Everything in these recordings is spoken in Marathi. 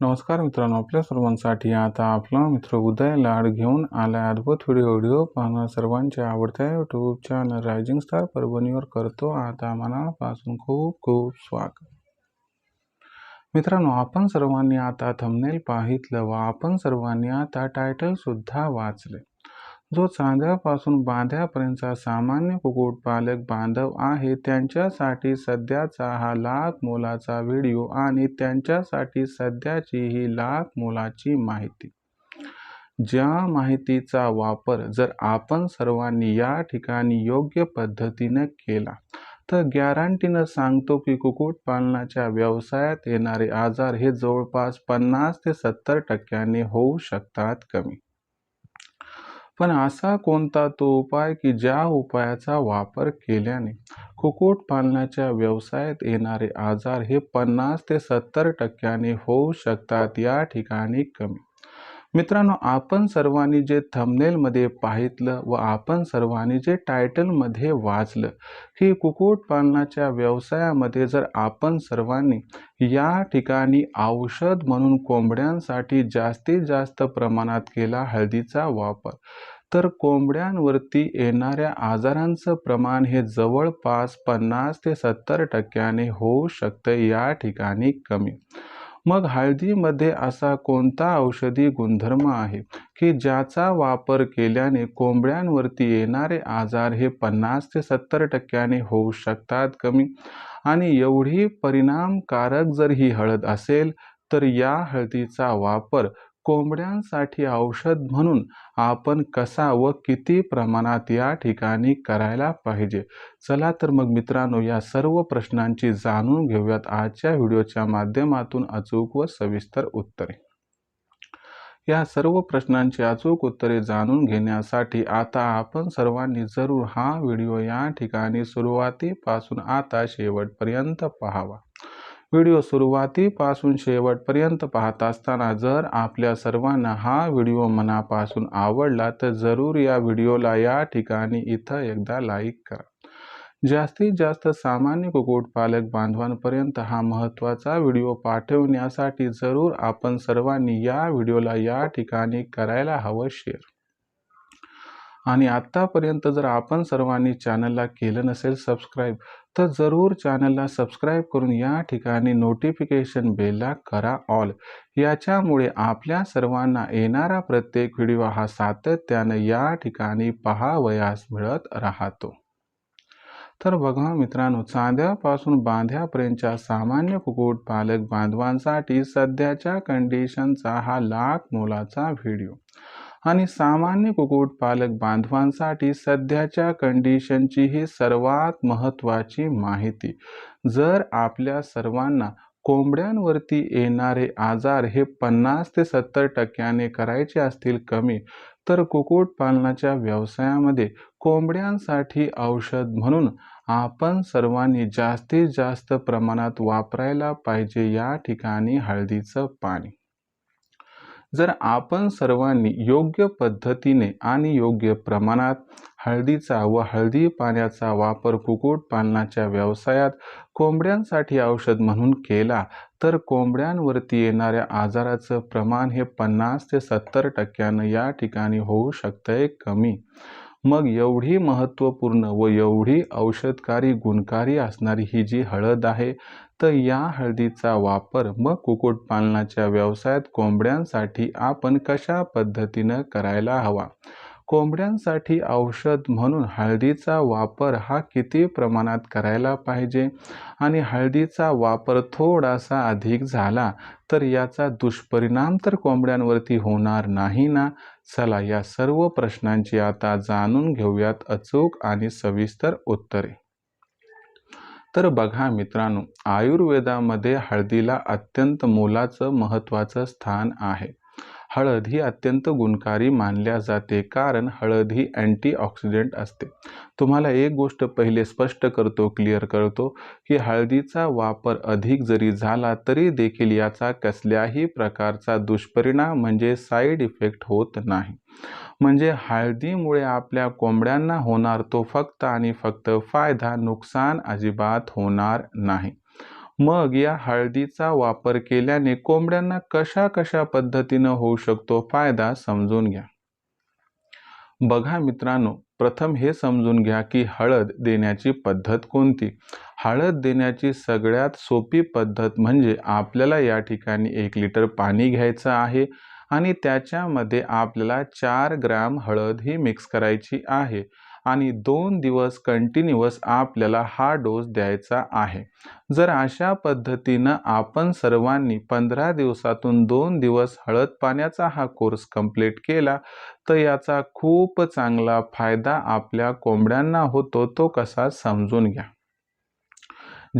नमस्कार मित्रांनो आपल्या सर्वांसाठी आता आपला मित्र उदय लाड घेऊन आला अद्भुत व्हिडिओ व्हिडिओ पाहणं सर्वांच्या आवडत्या यूट्यूब चॅनल रायझिंग स्टार परभणीवर करतो आता मनापासून खूप खूप स्वागत. मित्रांनो आपण सर्वांनी आता थंबनेल पाहितलं व आपण सर्वांनी आता टायटल सुद्धा वाचले. जो चांद्यापासून बांध्यापर्यंतचा सामान्य कुक्कुटपालक बांधव आहे त्यांच्यासाठी सध्याचा हा लाख मोलाचा व्हिडिओ आणि त्यांच्यासाठी सध्याची ही लाख मोलाची माहिती. ज्या माहितीचा वापर जर आपण सर्वांनी या ठिकाणी योग्य पद्धतीने केला तर गॅरंटीनं सांगतो की कुक्कुटपालनाच्या व्यवसायात येणारे आजार हे जवळपास पन्नास ते सत्तर टक्क्यांनी होऊ शकतात कमी. पण असा कोणता तो उपाय की ज्या उपायाचा वापर केल्याने कुक्कुटपालनाच्या व्यवसायात येणारे आजार हे पन्नास ते सत्तर टक्क्याने होऊ शकतात या ठिकाणी कमी. मित्रांनो आपण सर्वांनी जे थंबनेलमध्ये पाहितलं व आपण सर्वांनी जे टायटलमध्ये वाचलं की कुक्कुटपालनाच्या व्यवसायामध्ये जर आपण सर्वांनी या ठिकाणी औषध म्हणून कोंबड्यांसाठी जास्तीत जास्त प्रमाणात केला हळदीचा वापर तर कोंबड्यांवरती येणाऱ्या आजारांचं प्रमाण हे जवळपास पन्नास ते सत्तर टक्क्याने होऊ शकतं या ठिकाणी कमी. मग हळदीमध्ये असा कोणता औषधी गुणधर्म आहे की ज्याचा वापर केल्याने कोंबड्यांवरती येणारे आजार हे पन्नास ते सत्तर टक्क्याने होऊ शकतात कमी? आणि एवढी परिणामकारक जर ही हळद असेल तर या हळदीचा वापर कोंबड्यांसाठी औषध म्हणून आपण कसा व किती प्रमाणात या ठिकाणी करायला पाहिजे? चला तर मग मित्रांनो या सर्व प्रश्नांची जाणून घेऊयात. आजच्या व्हिडिओच्या माध्यमातून अचूक व सविस्तर उत्तरे. या सर्व प्रश्नांची अचूक उत्तरे जाणून घेण्यासाठी आता आपण सर्वांनी जरूर हा व्हिडिओ या ठिकाणी सुरुवातीपासून आता शेवटपर्यंत पाहावा. व्हिडिओ सुरुवातीपासून शेवटपर्यंत पाहत असताना जर आपल्या सर्वांना हा व्हिडिओ मनापासून आवडला तर जरूर या व्हिडिओला या ठिकाणी इथं एकदा लाईक करा. जास्तीत जास्त सामान्य कुक्कुटपालक बांधवांपर्यंत हा महत्त्वाचा व्हिडिओ पाठवण्यासाठी जरूर आपण सर्वांनी या व्हिडिओला या ठिकाणी करायला हवं शेअर आणि आत्तापर्यंत जर आपण सर्वांनी चॅनलला केलं नसेल सबस्क्राईब तर जरूर चॅनलला सबस्क्राईब करून या ठिकाणी नोटिफिकेशन बेलला करा ऑल. याच्यामुळे आपल्या सर्वांना येणारा प्रत्येक व्हिडिओ हा सातत्यानं या ठिकाणी पहावयास मिळत राहतो. तर बघा मित्रांनो चांद्यापासून बांध्यापर्यंतच्या सामान्य कुक्कुटपालक बांधवांसाठी सध्याच्या कंडिशनचा हा लाख मोलाचा व्हिडिओ. आणि सामान्य कुक्कुटपालक बांधवांसाठी सध्याच्या कंडिशनची ही सर्वात महत्त्वाची माहिती. जर आपल्या सर्वांना कोंबड्यांवरती येणारे आजार हे पन्नास ते सत्तर टक्क्याने करायचे असतील कमी तर कुक्कुटपालनाच्या व्यवसायामध्ये कोंबड्यांसाठी औषध म्हणून आपण सर्वांनी जास्तीत जास्त प्रमाणात वापरायला पाहिजे या ठिकाणी हळदीचं पाणी. जर आपण सर्वांनी योग्य पद्धतीने आणि योग्य प्रमाणात हळदीचा व हळदी पाण्याचा वापर कुक्कुटपालनाच्या व्यवसायात कोंबड्यांसाठी औषध म्हणून केला तर कोंबड्यांवरती येणाऱ्या आजाराचं प्रमाण हे पन्नास ते सत्तर टक्क्यानं या ठिकाणी होऊ शकतंय कमी. मग एवढी महत्त्वपूर्ण व एवढी औषधकारी गुणकारी असणारी ही जी हळद आहे तर या हळदीचा वापर मग कुक्कुटपालनाच्या व्यवसायात कोंबड्यांसाठी आपण कशा पद्धतीनं करायला हवा? कोंबड्यांसाठी औषध म्हणून हळदीचा वापर हा किती प्रमाणात करायला पाहिजे? आणि हळदीचा वापर थोडासा अधिक झाला तर याचा दुष्परिणाम तर कोंबड्यांवरती होणार नाही ना? चला या सर्व प्रश्नांची आता जाणून घेऊयात अचूक आणि सविस्तर उत्तरे. तर बघा मित्रांनो आयुर्वेदामध्ये हळदीला अत्यंत मोलाचं महत्त्वाचं स्थान आहे. हळद ही अत्यंत गुणकारी मानल्या जाते कारण हळद ही अँटीऑक्सिडेंट असते. तुम्हाला एक गोष्ट पहिले स्पष्ट करतो क्लिअर करतो की हळदीचा वापर अधिक जरी झाला तरी देखील याचा कसल्याही प्रकारचा दुष्परिणाम म्हणजे साईड इफेक्ट होत नाही. म्हणजे हळदीमुळे आपल्या कोंबड्यांना होणार तो फक्त आणि फक्त फायदा नुकसान अजिबात होणार नाही. मग या हळदीचा वापर केल्याने कोंबड्यांना कशा कशा पद्धतीनं होऊ शकतो फायदा समजून घ्या. बघा मित्रांनो प्रथम हे समजून घ्या की हळद देण्याची पद्धत कोणती? हळद देण्याची सगळ्यात सोपी पद्धत म्हणजे आपल्याला या ठिकाणी एक लिटर पाणी घ्यायचं आहे. आणि त्याच्यामध्ये आपल्याला चार ग्रॅम हळद ही मिक्स करायची आहे. आणि दोन दिवस कंटिन्युअस आपल्याला हा डोस द्यायचा आहे. जर अशा पद्धतीनं आपण सर्वांनी पंधरा दिवसातून दोन दिवस हळद पाण्याचा हा कोर्स कंप्लीट केला तर याचा खूप चांगला फायदा आपल्या कोंबड्यांना होतो तो कसा समजून घ्या.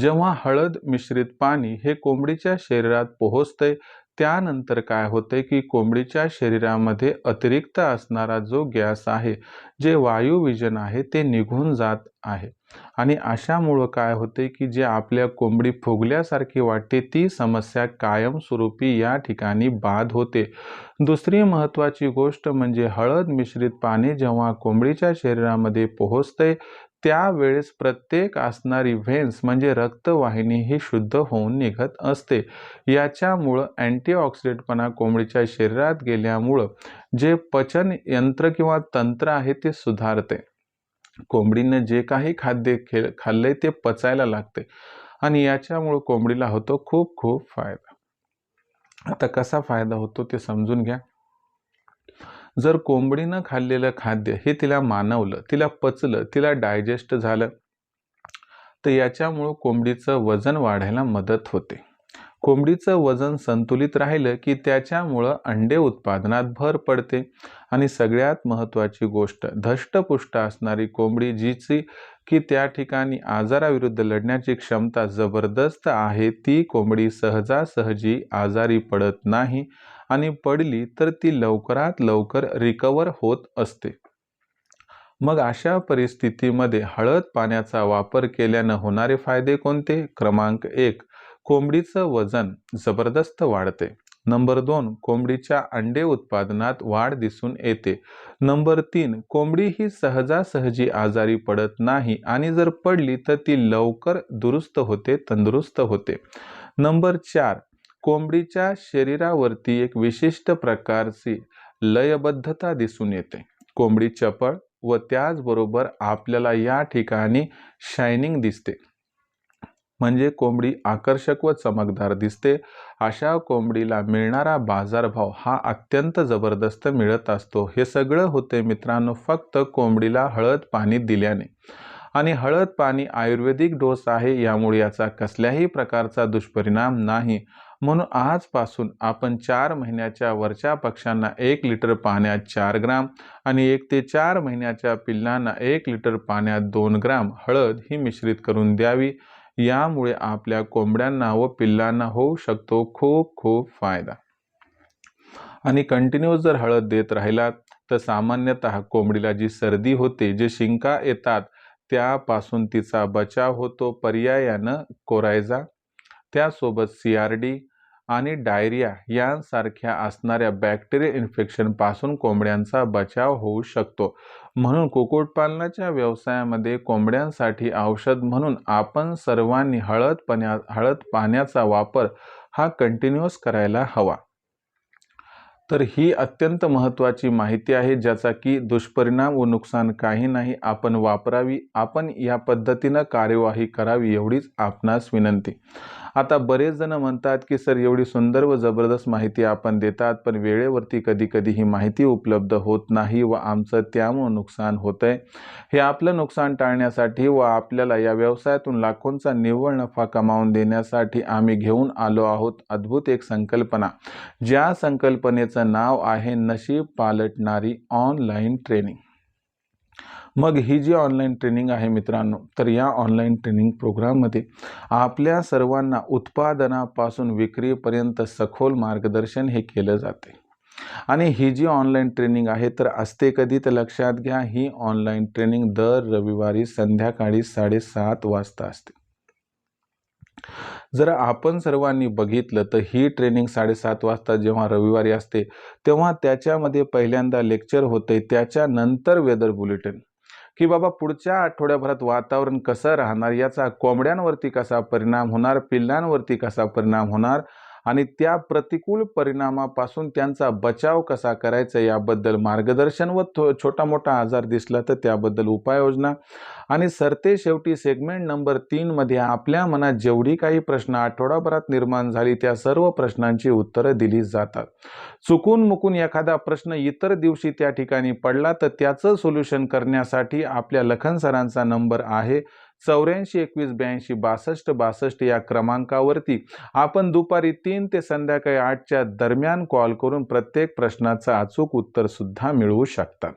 जेव्हा हळद मिश्रित पाणी हे कोंबडीच्या शरीरात पोहोचते त्यानंतर काय होते की कोंबडीच्या शरीरामध्ये अतिरिक्त असणारा जो गॅस आहे जे वायुविजन आहे ते निघून जात आहे. आणि अशामुळं काय होते की जे आपल्या कोंबडी फुगल्यासारखी वाटते ती समस्या कायमस्वरूपी या ठिकाणी बाद होते. दुसरी महत्त्वाची गोष्ट म्हणजे हळद मिश्रित पाणी जेव्हा कोंबडीच्या शरीरामध्ये पोहोचते त्यावेळेस प्रत्येक असणारी व्हेन्स म्हणजे रक्तवाहिनी ही शुद्ध होऊन निघत असते. याच्यामुळं अँटीऑक्सिडेंटपणा कोंबडीच्या शरीरात गेल्यामुळं जे पचन यंत्र किंवा तंत्र आहे ते सुधारते. कोंबडीनं जे काही खाद्य खे खाल्लंय ते पचायला लागते आणि याच्यामुळं कोंबडीला होतो खूप खूप फायदा. आता कसा फायदा होतो ते समजून घ्या. जर कोंबडीनं खाल्लेलं खाद्य हे तिला मानवलं तिला पचलं तिला डायजेस्ट झालं तर याच्यामुळं कोंबडीचं वजन वाढायला मदत होते. कोंबडीचं वजन संतुलित राहिलं की त्याच्यामुळं अंडे उत्पादनात भर पडते. आणि सगळ्यात महत्त्वाची गोष्ट धष्टपुष्ट असणारी कोंबडी जिची की त्या ठिकाणी आजाराविरुद्ध लढण्याची क्षमता जबरदस्त आहे ती कोंबडी सहजासहजी आजारी पडत नाही. आणि पडली तर ती लवकरात लवकर रिकवर होत असते. मग अशा परिस्थितीमध्ये हळद पाण्याचा वापर केल्यानं होणारे फायदे कोणते? क्रमांक एक कोंबडीचं वजन जबरदस्त वाढते. नंबर दोन कोंबडीच्या अंडे उत्पादनात वाढ दिसून येते. नंबर तीन कोंबडी ही सहजासहजी आजारी पडत नाही आणि जर पडली तर ती लवकर दुरुस्त होते तंदुरुस्त होते. नंबर चार कोंबडीच्या शरीरावरती एक विशिष्ट प्रकारची लयबद्धता दिसून येते. कोंबडी चपळ व त्याचबरोबर आपल्याला या ठिकाणी शायनिंग दिसते. म्हणजे कोंबडी आकर्षक व चमकदार दिसते. अशा कोंबडीला मिळणारा बाजारभाव हा अत्यंत जबरदस्त मिळत असतो. हे सगळं होते मित्रांनो फक्त कोंबडीला हळद पाणी दिल्याने. आणि हळद पाणी आयुर्वेदिक डोस आहे. यामुळे याचा कसल्याही प्रकारचा दुष्परिणाम नाही. म्हणून आजपासून आपण चार महिन्याच्या वरच्या पक्ष्यांना एक लिटर पाण्यात चार ग्राम आणि एक ते चार महिन्याच्या पिल्लांना एक लिटर पाण्यात दोन ग्राम हळद ही मिश्रित करून द्यावी. यामुळे आपल्या कोंबड्यांना व पिल्लांना होऊ शकतो खूप खूप फायदा. आणि कंटिन्यूस जर हळद देत राहिलात तर सामान्यतः कोंबडीला जी सर्दी होते जे शिंका येतात त्यापासून तिचा बचाव होतो. पर्यायानं कोरायझा त्यासोबत सी आर डी आणि डायरिया यांसारख्या असणाऱ्या बॅक्टेरियल इन्फेक्शनपासून कोंबड्यांचा बचाव होऊ शकतो. म्हणून कुक्कुटपालनाच्या व्यवसायामध्ये कोंबड्यांसाठी औषध म्हणून आपण सर्वांनी हळद पण्या हळद पाण्याचा वापर हा कंटिन्युअस करायला हवा. तर ही अत्यंत महत्त्वाची माहिती आहे ज्याचा की दुष्परिणाम व नुकसान काही नाही आपण वापरावी आपण या पद्धतीनं कार्यवाही करावी एवढीच आपणास विनंती. आता बरेच जण म्हणतात की सर एवढी सुंदर व जबरदस्त माहिती आपण देतात पण वेळेवरती कधी कधी ही माहिती उपलब्ध होत नाही व आमचं त्यामुळं नुकसान होत आहे हे आपलं नुकसान टाळण्यासाठी व आपल्याला या व्यवसायातून लाखोंचा निव्वळ नफा कमावून देण्यासाठी आम्ही घेऊन आलो आहोत. अद्भुत एक संकल्पना. ज्या संकल्पनेचं नाव आहे नशीब पालटणारी ऑनलाईन ट्रेनिंग. मग ही जी ऑनलाईन ट्रेनिंग आहे मित्रांनो तर या ऑनलाईन ट्रेनिंग प्रोग्राममध्ये आपल्या सर्वांना उत्पादनापासून विक्रीपर्यंत सखोल मार्गदर्शन हे केलं जाते. आणि ही जी ऑनलाईन ट्रेनिंग आहे तर असते कधी तर लक्षात घ्या ही ऑनलाईन ट्रेनिंग दर रविवारी संध्याकाळी साडेसात वाजता असते. जर आपण सर्वांनी बघितलं तर ही ट्रेनिंग साडेसात वाजता जेव्हा रविवारी असते तेव्हा त्याच्यामध्ये पहिल्यांदा लेक्चर होते त्याच्यानंतर वेदर बुलेटिन की बाबा पुढच्या आठवड्याभरात वातावरण कसं राहणार? याचा कोंबड्यांवरती कसा परिणाम होणार? पिल्लांवरती कसा परिणाम होणार? आणि त्या प्रतिकूल परिणामापासून त्यांचा बचाव कसा करायचा याबद्दल मार्गदर्शन व थो छोटा मोठा आजार दिसला तर त्याबद्दल उपाययोजना. आणि सरते शेवटी सेगमेंट नंबर तीनमध्ये आपल्या मनात जेवढी काही प्रश्न आठवडाभरात निर्माण झाली त्या सर्व प्रश्नांची उत्तरं दिली जातात. चुकून मुकून एखादा प्रश्न इतर दिवशी त्या ठिकाणी पडला तर त्याचं सोल्युशन करण्यासाठी आपल्या लखन सरांचा नंबर आहे. चौऱ्याऐंशी एकवीस ब्याऐंशी बासष्ट बासष्ट या क्रमांकावरती आपण दुपारी तीन ते संध्याकाळी आठच्या दरम्यान कॉल करून प्रत्येक प्रश्नाचं अचूक उत्तरसुद्धा मिळवू शकता.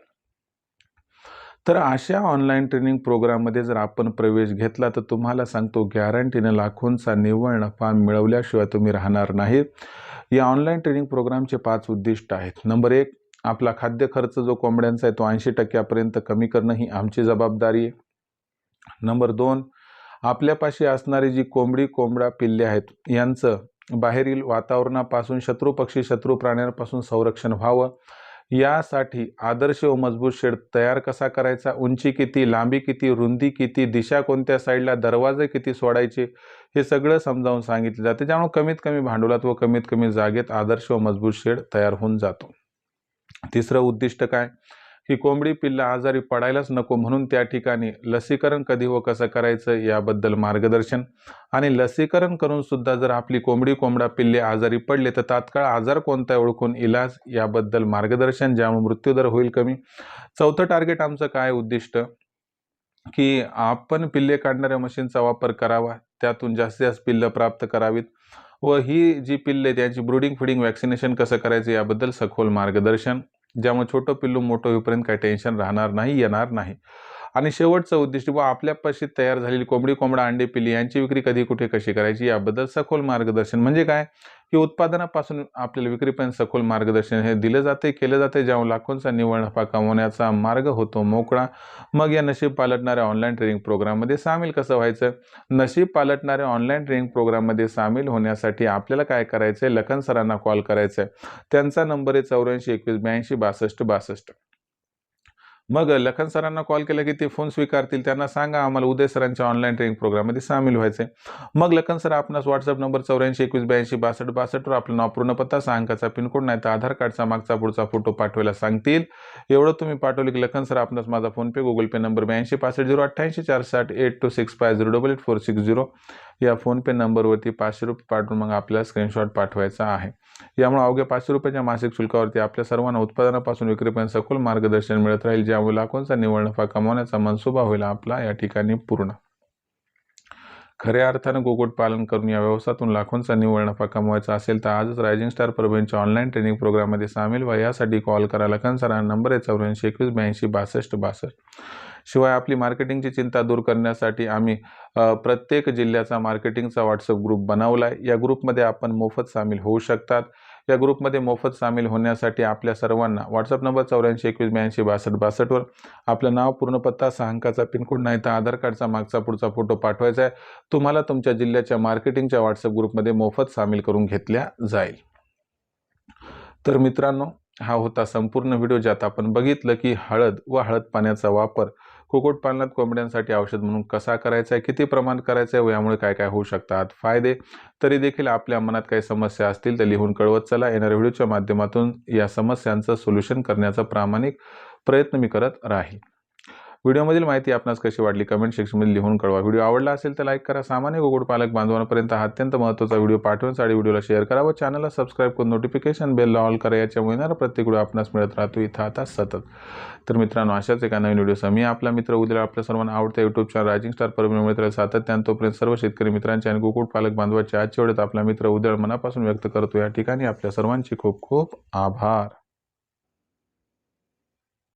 तर अशा ऑनलाईन ट्रेनिंग प्रोग्राममध्ये जर आपण प्रवेश घेतला तर तुम्हाला सांगतो गॅरंटीनं लाखोंचा निव्वळ नफा मिळवल्याशिवाय तुम्ही राहणार नाही. या ऑनलाईन ट्रेनिंग प्रोग्रामचे पाच उद्दिष्ट आहेत. नंबर एक आपला खाद्य खर्च जो कोंबड्यांचा आहे तो ऐंशी टक्क्यापर्यंत कमी करणं ही आमची जबाबदारी आहे. नंबर दोन आपल्यापाशी असणारी जी कोंबडी कोंबडा पिल्ले आहेत यांचं बाहेरील वातावरणापासून शत्रू पक्षी शत्रू प्राण्यांपासून संरक्षण व्हावं. यासाठी आदर्श व मजबूत शेड तयार कसा करायचा? उंची किती लांबी किती रुंदी किती दिशा कोणत्या साईडला दरवाजे किती सोडायचे? हे सगळं समजावून सांगितलं जाते त्यामुळे कमीत कमी भांडवलात व कमीत कमी जागेत आदर्श व मजबूत शेड तयार होऊन जातो. तिसरं उद्दिष्ट काय? ही कोंबडी पिल्ला आजारी पडायलाच नको म्हणून त्या ठिकाणी लसीकरण कधी व कसं करायचं याबद्दल मार्गदर्शन. आणि लसीकरण करून सुद्धा जर आपली कोंबडी कोंबडा पिल्ले आजारी पडले तर तात्काळ आजार कोणता ओळखून इलाज याबद्दल मार्गदर्शन ज्यामुळे मृत्यूदर होईल कमी. चौथं टार्गेट आमचं काय उद्दिष्ट? की आपण पिल्ले काढणाऱ्या मशीनचा वापर करावा त्यातून जास्तीत जास्त पिल्लं प्राप्त करावीत. व ही जी पिल्ले त्यांची ब्रुडिंग फिडिंग वॅक्सिनेशन कसं करायचं याबद्दल सखोल मार्गदर्शन. ज्यामुळे छोटं पिल्लू मोठं होईपर्यंत काही टेन्शन राहणार नाही येणार नाही. आणि शेवटचं उद्दिष्ट व आपल्यापाशी तयार झालेली कोंबडी कोंबडा अंडे पिल्ली यांची विक्री कधी कुठे कशी करायची याबद्दल सखोल मार्गदर्शन म्हणजे काय? की उत्पादनापासून आपल्याला विक्रीपर्यंत सखोल मार्गदर्शन हे दिलं जाते केलं जाते ज्यावर लाखोंचा निव्वळ नफा कमवण्याचा मार्ग होतो. मोकळा मग या नशीब पालटणाऱ्या ऑनलाईन ट्रेनिंग प्रोग्राममध्ये सामील कसं व्हायचं? नशीब पालटणाऱ्या ऑनलाईन ट्रेनिंग प्रोग्राममध्ये सामील होण्यासाठी आपल्याला काय करायचं आहे लखन सरांना कॉल करायचा आहे त्यांचा नंबर आहे चौऱ्याऐंशी एकवीस ब्याऐंशी बासष्ट बासष्ट. मग लखन सरांना कॉल केला की ते फोन स्वीकारतील. त्यांना सांगा आम्हाला उदय सरांच्या ऑनलाईन ट्रेनिंग प्रोग्राममध्ये सामील व्हायचे मग लखन सर आपणास व्हॉट्सअप नंबर चौऱ्याऐंशी एकवीस ब्याऐंशी बासष्ट बासष्टवर आपलं नाव पूर्ण पत्ता अंकाचा पिनकोड नाही तर आधार कार्डचा मागचा पुढचा फोटो पाठवायला सांगतील. एवढं तुम्ही पाठवले की लखन सर आपणास माझा फोनपे गुगल पे नंबर ब्याऐंशी पासष्ट झिरो अठ्ठ्याऐंशी चार साठ eight two six five zero double eight four six zero या फोनपे नंबरवरती पाचशे रुपये पाठवून मग आपल्याला स्क्रीनशॉट पाठवायचा आहे. यामुळे अवघ्या पाचशे रुपयाच्या मासिक शुल्कावरती आपल्या सर्वांना उत्पादनापासून विक्रीपर्यंत सखोल मार्गदर्शन मिळत राहील ज्यामुळे लाखोंचा निवड नफा कमावण्याचा मनसुबा होईल. आपला या ठिकाणी पूर्ण. खऱ्या अर्थानं कुक्कुटपालन करून या व्यवसायातून लाखोंचा निव्वळ नफा कमवायचा असेल तर आजच रायझिंग स्टार परभणीच्या ऑनलाईन ट्रेनिंग प्रोग्राममध्ये सामील व्हा. यासाठी कॉल करा. लखन नंबर आहे चौऱ्याऐंशी एकवीस ब्याऐंशी बासष्ट बासष्ट. शिवाय आपली मार्केटिंगची चिंता दूर करण्यासाठी आम्ही प्रत्येक जिल्ह्याचा मार्केटिंगचा व्हॉट्सअप ग्रुप बनवला आहे या ग्रुपमध्ये आपण मोफत सामील होऊ शकतात. या ग्रुपमध्ये मोफत सामील होण्यासाठी आपल्या सर्वांना व्हॉट्सअप नंबर चौऱ्याऐंशी एकवीस ब्याऐंशी बासष्ट बासष्टवर आपलं नाव पूर्णपत्ता सहा अंकाचा पिनकोड नाही तर आधार कार्डचा मागचा पुढचा फोटो पाठवायचा आहे. तुम्हाला तुमच्या जिल्ह्याच्या मार्केटिंगच्या व्हॉट्सअप ग्रुपमध्ये मोफत सामील करून घेतल्या जाईल. तर मित्रांनो हा होता संपूर्ण व्हिडिओ ज्यात आपण बघितलं की हळद व हळद पाण्याचा वापर कुक्कुटपालनात कोंबड्यांसाठी औषध म्हणून कसा करायचा आहे किती प्रमाण करायचं आहे व यामुळे काय काय होऊ शकतात? फायदे? तरी देखील आपल्या मनात काही समस्या असतील तर लिहून कळवत चला. येणाऱ्या व्हिडिओच्या माध्यमातून या समस्यांचं सोल्युशन करण्याचा प्रामाणिक प्रयत्न मी करत राहील व्हिडिओमधील माहिती आपणास कशी वाटली कमेंट सेक्शनमध्ये लिहून कळवा. व्हिडिओ आवडला असेल तर लाईक करा. सामान्य पालक बांधवांपर्यंत हा अत्यंत महत्त्वाचा व्हिडिओ पाठवण्यासाठी व्हिडिओला शेअर करा व चॅनलला सबस्क्राईब करून नोटिफिकेशन बेल ऑल करा. याच्यामुळे येणारा प्रत्येक व्हिडिओ आपणास मिळत राहतो. इथं आता सतत. तर मित्रांनो अशाच एका नवीन व्हिडिओ मी आपला मित्र उद्या आपल्या सर्वांना आवडत्या YouTube channel Rising Star Parbhani मित्र सातत्यानं तोपर्यंत सर्व शेतकरी मित्रांच्या आणि पालक बांधवाच्या आजच्या वेळेत आपला मित्र उदळ मनापासून व्यक्त करतो. या ठिकाणी आपल्या सर्वांचे खूप खूप आभार.